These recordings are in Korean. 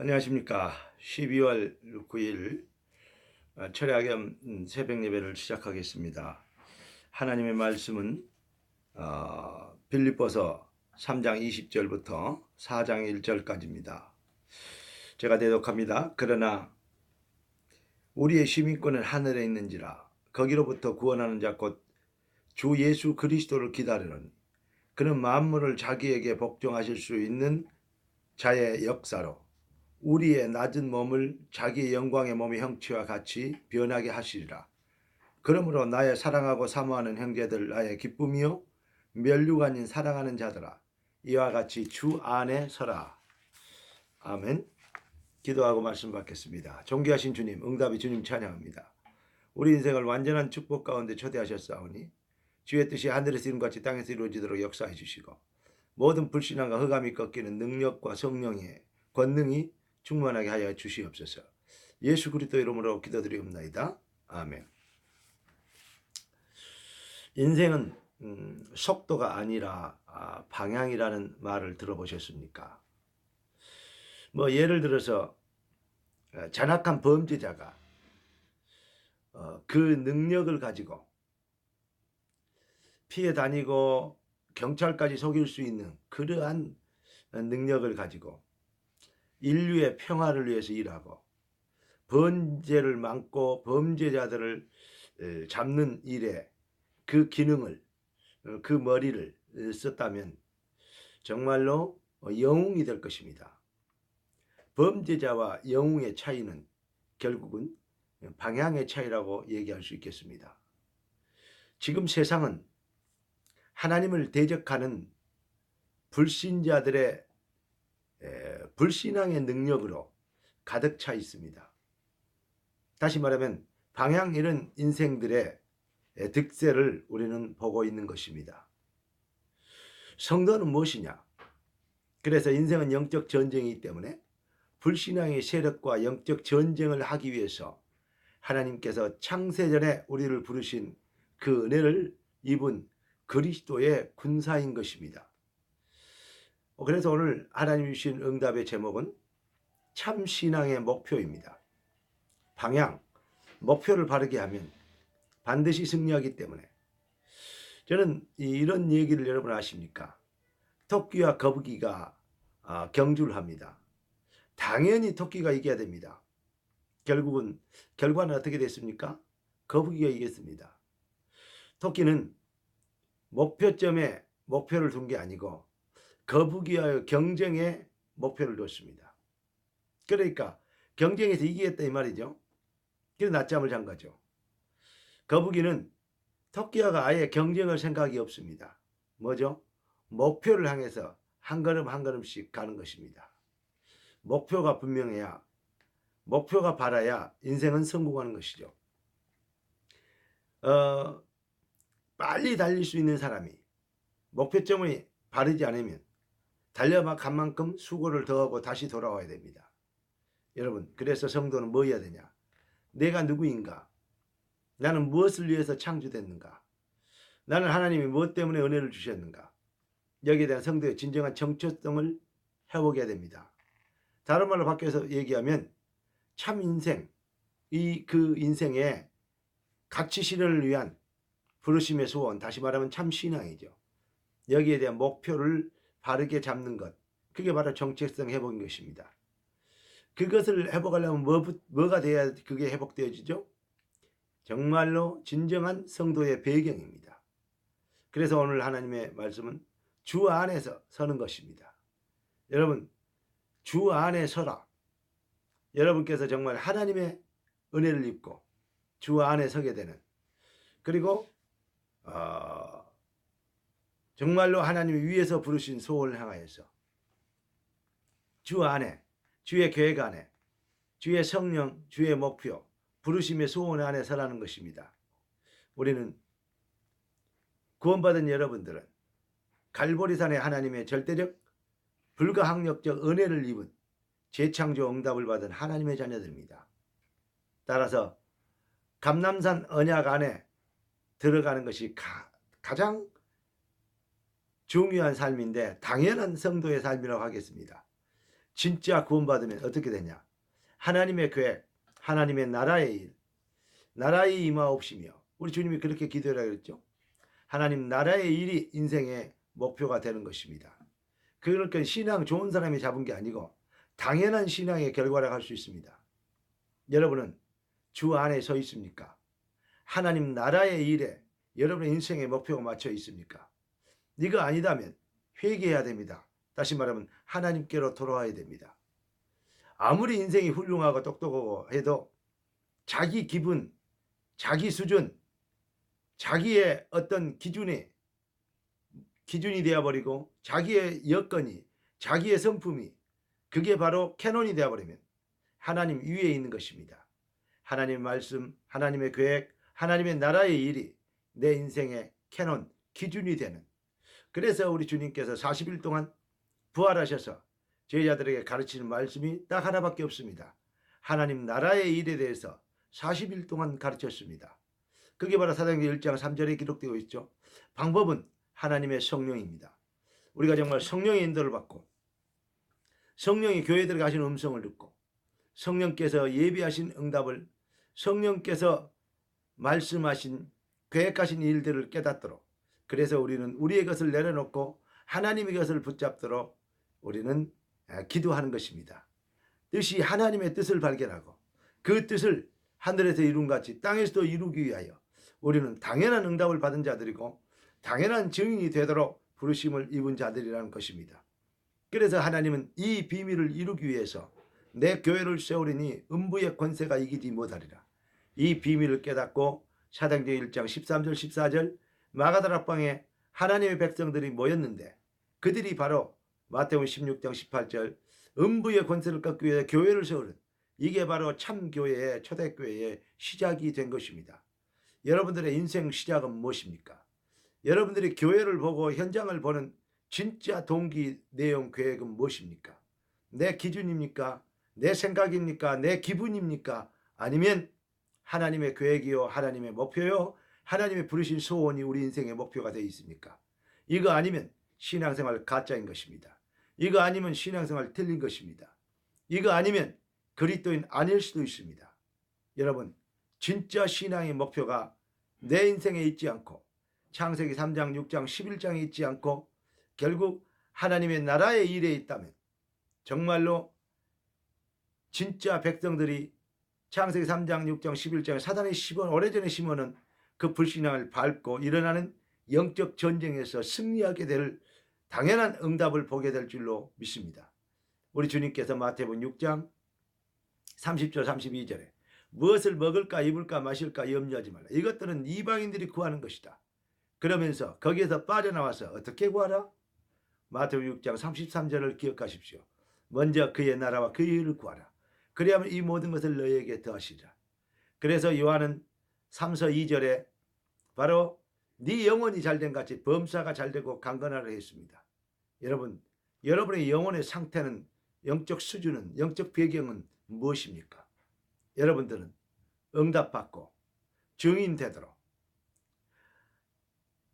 안녕하십니까. 12월 9일 어, 철야겸 음, 새벽 예배를 시작하겠습니다. 하나님의 말씀은 어, 빌립보서 3장 20절부터 4장 1절까지입니다. 제가 대독합니다. 그러나 우리의 시민권은 하늘에 있는지라 거기로부터 구원하는 자 곧 주 예수 그리스도를 기다리는 그는 만물을 자기에게 복종하실 수 있는 자의 역사로 우리의 낮은 몸을 자기의 영광의 몸의 형체와 같이 변하게 하시리라. 그러므로 나의 사랑하고 사모하는 형제들 나의 기쁨이요 멸류가 아닌 사랑하는 자들아 이와 같이 주 안에 서라. 아멘. 기도하고 말씀 받겠습니다. 존귀하신 주님, 응답이 주님 찬양합니다. 우리 인생을 완전한 축복 가운데 초대하셨사오니 주의 뜻이 하늘에서 이룬 같이 땅에서 이루어지도록 역사해 주시고 모든 불신앙과 흑암이 꺾이는 능력과 성령의 권능이 충만하게 하여 주시옵소서. 예수 그리스도 이름으로 기도드리옵나이다. 아멘. 인생은 음, 속도가 아니라 아, 방향이라는 말을 들어보셨습니까? 뭐 예를 들어서 어, 잔악한 범죄자가 어, 그 능력을 가지고 피해 다니고 경찰까지 속일 수 있는 그러한 능력을 가지고 인류의 평화를 위해서 일하고 범죄를 막고 범죄자들을 에, 잡는 일에 그 기능을 어, 그 머리를 에, 썼다면 정말로 어, 영웅이 될 것입니다. 범죄자와 영웅의 차이는 결국은 방향의 차이라고 얘기할 수 있겠습니다. 지금 세상은 하나님을 대적하는 불신자들의 에, 불신앙의 능력으로 가득 차 있습니다. 다시 말하면 방향 잃은 인생들의 에, 득세를 우리는 보고 있는 것입니다. 성도는 무엇이냐? 그래서 인생은 영적 전쟁이기 때문에 불신앙의 세력과 영적 전쟁을 하기 위해서 하나님께서 창세전에 우리를 부르신 그 은혜를 입은 그리스도의 군사인 것입니다. 어, 그래서 오늘 하나님이 주신 응답의 제목은 참 신앙의 목표입니다. 방향, 목표를 바르게 하면 반드시 승리하기 때문에 저는 이런 얘기를 여러분 아십니까? 토끼와 거북이가 아, 경주를 합니다. 당연히 토끼가 이겨야 됩니다. 결국은 결과는 어떻게 됐습니까? 거북이가 이겼습니다. 토끼는 목표점에 목표를 둔 게 아니고 거북이와의 경쟁에 목표를 뒀습니다. 그러니까 경쟁에서 이기겠다 이 말이죠. 그래서 낮잠을 잔 거죠. 거북이는 토끼와가 아예 경쟁을 생각이 없습니다. 뭐죠? 목표를 향해서 한 걸음 한 걸음씩 가는 것입니다. 목표가 분명해야 목표가 바라야 인생은 성공하는 것이죠. 어, 빨리 달릴 수 있는 사람이 목표점이 바르지 않으면 달려간 만큼 수고를 더하고 다시 돌아와야 됩니다. 여러분, 그래서 성도는 뭐 해야 되냐? 내가 누구인가? 나는 무엇을 위해서 창조됐는가? 나는 하나님이 무엇 때문에 은혜를 주셨는가? 여기에 대한 성도의 진정한 정체성을 회복해야 됩니다. 다른 말로 바뀌어서 얘기하면 참 인생, 이 그 인생의 가치 실현을 위한 부르심의 소원, 다시 말하면 참 신앙이죠. 여기에 대한 목표를 바르게 잡는 것. 그게 바로 정체성 회복인 것입니다. 그것을 회복하려면 뭐, 뭐가 돼야 그게 회복되어지죠? 정말로 진정한 성도의 배경입니다. 그래서 오늘 하나님의 말씀은 주 안에서 서는 것입니다. 여러분, 주 안에 서라. 여러분께서 정말 하나님의 은혜를 입고 주 안에 서게 되는 그리고 어, 정말로 하나님이 위에서 부르신 소원을 향하여서 주 안에 주의 계획 안에 주의 성령 주의 목표 부르심의 소원 안에 서라는 것입니다. 우리는 구원받은 여러분들은 갈보리산의 하나님의 절대적 불가항력적 은혜를 입은 재창조 응답을 받은 하나님의 자녀들입니다. 따라서 감남산 언약 안에 들어가는 것이 가, 가장 중요한 삶인데 당연한 성도의 삶이라고 하겠습니다. 진짜 구원받으면 어떻게 되냐? 하나님의 계획, 하나님의 나라의 일, 나라의 임하옵시며 우리 주님이 그렇게 기도하라 그랬죠. 하나님 나라의 일이 인생의 목표가 되는 것입니다. 그러니까 신앙 좋은 사람이 잡은 게 아니고 당연한 신앙의 결과라고 할 수 있습니다. 여러분은 주 안에 서 있습니까? 하나님 나라의 일에 여러분의 인생의 목표가 맞춰 있습니까? 이거 아니다면 회개해야 됩니다. 다시 말하면 하나님께로 돌아와야 됩니다. 아무리 인생이 훌륭하고 똑똑하고 해도 자기 기분, 자기 수준, 자기의 어떤 기준이 기준이 되어버리고 자기의 여건이 자기의 성품이 그게 바로 캐논이 되어버리면 하나님 위에 있는 것입니다. 하나님의 말씀, 하나님의 계획, 하나님의 나라의 일이 내 인생의 캐논, 기준이 되는 그래서 우리 주님께서 40일 동안 부활하셔서 제자들에게 가르치는 말씀이 딱 하나밖에 없습니다. 하나님 나라의 일에 대해서 40일 동안 가르쳤습니다. 그게 바로 사도행전 1장 3절에 기록되어 있죠. 방법은 하나님의 성령입니다. 우리가 정말 성령의 인도를 받고 성령이 교회 들어가신 음성을 듣고 성령께서 예비하신 응답을 성령께서 말씀하신 계획하신 일들을 깨닫도록 그래서 우리는 우리의 것을 내려놓고 하나님의 것을 붙잡도록 우리는 기도하는 것입니다. 뜻이 하나님의 뜻을 발견하고 그 뜻을 하늘에서 이룬 같이 땅에서도 이루기 위하여 우리는 당연한 응답을 받은 자들이고 당연한 증인이 되도록 부르심을 입은 자들이라는 것입니다. 그래서 하나님은 이 비밀을 이루기 위해서 내 교회를 세우리니 음부의 권세가 이기지 못하리라. 이 비밀을 깨닫고 사도행전 1장 13절 14절 마가다락방에 하나님의 백성들이 모였는데 그들이 바로 마태복음 16장 18절 음부의 권세를 꺾기 위해 교회를 세우는 이게 바로 참 교회의 초대교회의 시작이 된 것입니다. 여러분들의 인생 시작은 무엇입니까? 여러분들이 교회를 보고 현장을 보는 진짜 동기 내용 계획은 무엇입니까? 내 기준입니까? 내 생각입니까? 내 기분입니까? 아니면 하나님의 계획이요, 하나님의 목표요, 하나님의 부르신 소원이 우리 인생의 목표가 되어 있습니까? 이거 아니면 신앙생활 가짜인 것입니다. 이거 아니면 신앙생활 틀린 것입니다. 이거 아니면 그리스도인 아닐 수도 있습니다. 여러분, 진짜 신앙의 목표가 내 인생에 있지 않고 창세기 3장, 6장, 11장에 있지 않고 결국 하나님의 나라의 일에 있다면 정말로 진짜 백성들이 창세기 3장, 6장, 11장에 사단이 심은 오래전에 심어는 그 불신앙을 밟고 일어나는 영적 전쟁에서 승리하게 될 당연한 응답을 보게 될 줄로 믿습니다. 우리 주님께서 마태복음 6장 30절 32절에 무엇을 먹을까 입을까 마실까 염려하지 말라. 이것들은 이방인들이 구하는 것이다. 그러면서 거기에서 빠져나와서 어떻게 구하라? 마태복음 6장 33절을 기억하십시오. 먼저 그의 나라와 그의 일을 구하라. 그리하면 이 모든 것을 너희에게 더하시리라. 그래서 요한은 3서 2절에 바로 네 영혼이 잘된 같이 범사가 잘되고 강건하라 했습니다. 여러분, 여러분의 영혼의 상태는 영적 수준은 영적 배경은 무엇입니까? 여러분들은 응답받고 증인 되도록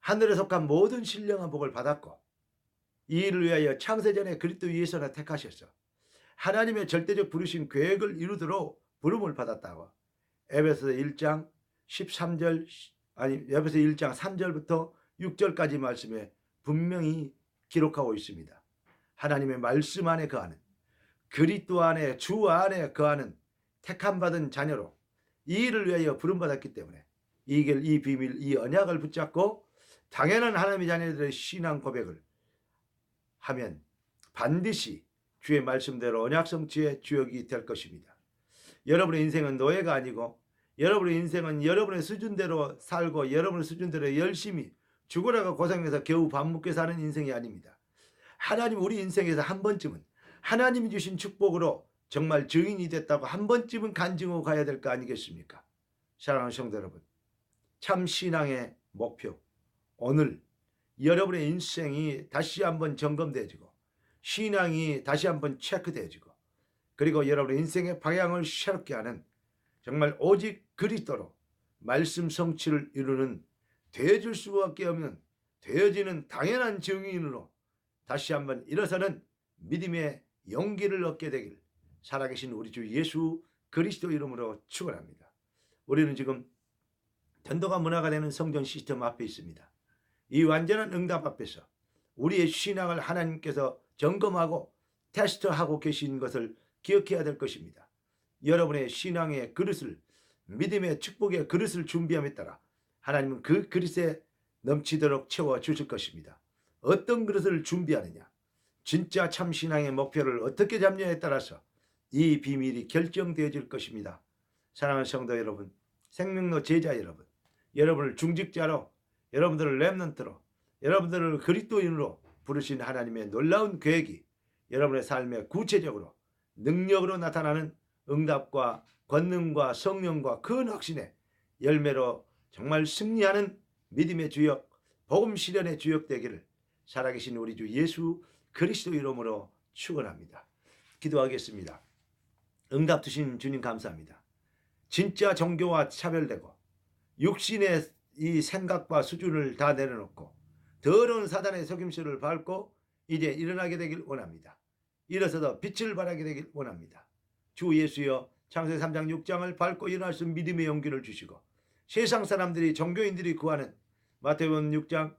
하늘에 속한 모든 신령한 복을 받았고 이 일을 위하여 창세전에 그리스도 위에서나 택하셨어. 하나님의 절대적 부르신 계획을 이루도록 부름을 받았다고. 에베소 1장 13절 아니 에베소 1장 3절부터 6절까지 말씀에 분명히 기록하고 있습니다. 하나님의 말씀 안에 거하는 그리스도 안에 주 안에 거하는 택함 받은 자녀로 이 일을 위하여 부름 받았기 때문에 이 길 이 비밀 이 언약을 붙잡고 당연한 하나님의 자녀들의 신앙 고백을 하면 반드시 주의 말씀대로 언약 성취의 주역이 될 것입니다. 여러분의 인생은 노예가 아니고 여러분의 인생은 여러분의 수준대로 살고 여러분의 수준대로 열심히 죽으라고 고생해서 겨우 밥 먹게 사는 인생이 아닙니다. 하나님 우리 인생에서 한 번쯤은 하나님이 주신 축복으로 정말 증인이 됐다고 한 번쯤은 간증하고 가야 될 거 아니겠습니까? 사랑하는 성도 여러분, 참 신앙의 목표 오늘 여러분의 인생이 다시 한번 점검되어지고 신앙이 다시 한번 체크되어지고 그리고 여러분의 인생의 방향을 새롭게 하는 정말 오직 그리스도로 말씀 성취를 이루는 되어줄 수밖에 없는 되어지는 당연한 증인으로 다시 한번 일어서는 믿음의 용기를 얻게 되길 살아계신 우리 주 예수 그리스도 이름으로 축원합니다. 우리는 지금 전도가 문화가 되는 성전 시스템 앞에 있습니다. 이 완전한 응답 앞에서 우리의 신앙을 하나님께서 점검하고 테스트하고 계신 것을 기억해야 될 것입니다. 여러분의 신앙의 그릇을 믿음의 축복의 그릇을 준비함에 따라 하나님은 그 그릇에 넘치도록 채워 주실 것입니다. 어떤 그릇을 준비하느냐, 진짜 참 신앙의 목표를 어떻게 잡느냐에 따라서 이 비밀이 결정되어질 것입니다. 사랑하는 성도 여러분, 생명로 제자 여러분, 여러분을 중직자로, 여러분들을 렘넌트로, 여러분들을 그리스도인으로 부르신 하나님의 놀라운 계획이 여러분의 삶에 구체적으로 능력으로 나타나는 응답과 권능과 성령과 큰 확신의 열매로 정말 승리하는 믿음의 주역, 복음 실현의 주역 되기를 살아계신 우리 주 예수 그리스도 이름으로 축원합니다. 기도하겠습니다. 응답 주신 주님 감사합니다. 진짜 종교와 차별되고 육신의 이 생각과 수준을 다 내려놓고 더러운 사단의 속임수를 밟고 이제 일어나게 되길 원합니다. 일어서서 빛을 발하게 되길 원합니다. 주 예수여 창세기 3장 6장을 밟고 일어날 수 믿음의 용기를 주시고 세상 사람들이 종교인들이 구하는 마태복음 6장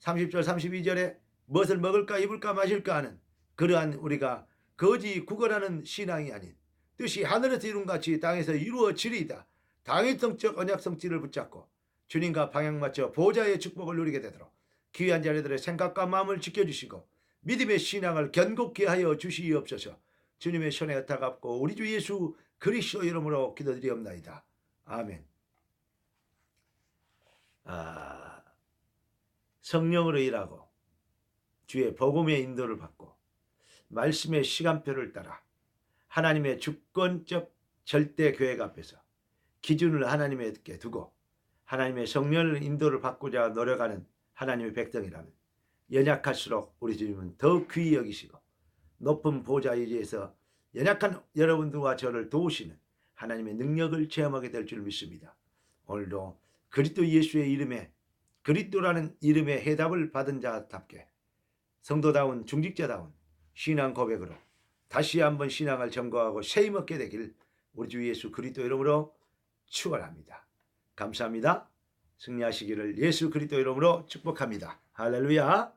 30절 32절에 무엇을 먹을까 입을까 마실까 하는 그러한 우리가 거지 구걸하는 신앙이 아닌 뜻이 하늘에서 이룬 같이 땅에서 이루어지리이다. 당의 성적 언약 성질을 붙잡고 주님과 방향 맞춰 보좌의 축복을 누리게 되도록 귀한 자녀들의 생각과 마음을 지켜주시고 믿음의 신앙을 견고케 하여 주시옵소서. 주님의 손에 엇타갑고 우리 주 예수 그리스도 이름으로 기도드리옵나이다. 아멘. 아, 성령으로 일하고 주의 복음의 인도를 받고 말씀의 시간표를 따라 하나님의 주권적 절대 계획 앞에서 기준을 하나님께 두고 하나님의 성령을 인도를 받고자 노력하는 하나님의 백성이라면 연약할수록 우리 주님은 더욱 귀히 여기시고 높은 보좌 위에서 연약한 여러분들과 저를 도우시는 하나님의 능력을 체험하게 될 줄 믿습니다. 오늘도 그리스도 예수의 이름에 그리스도라는 이름의 해답을 받은 자답게 성도다운 중직자다운 신앙 고백으로 다시 한번 신앙을 점거하고 세임 얻게 되길 우리 주 예수 그리스도 이름으로 축원합니다. 감사합니다. 승리하시기를 예수 그리스도 이름으로 축복합니다. 할렐루야.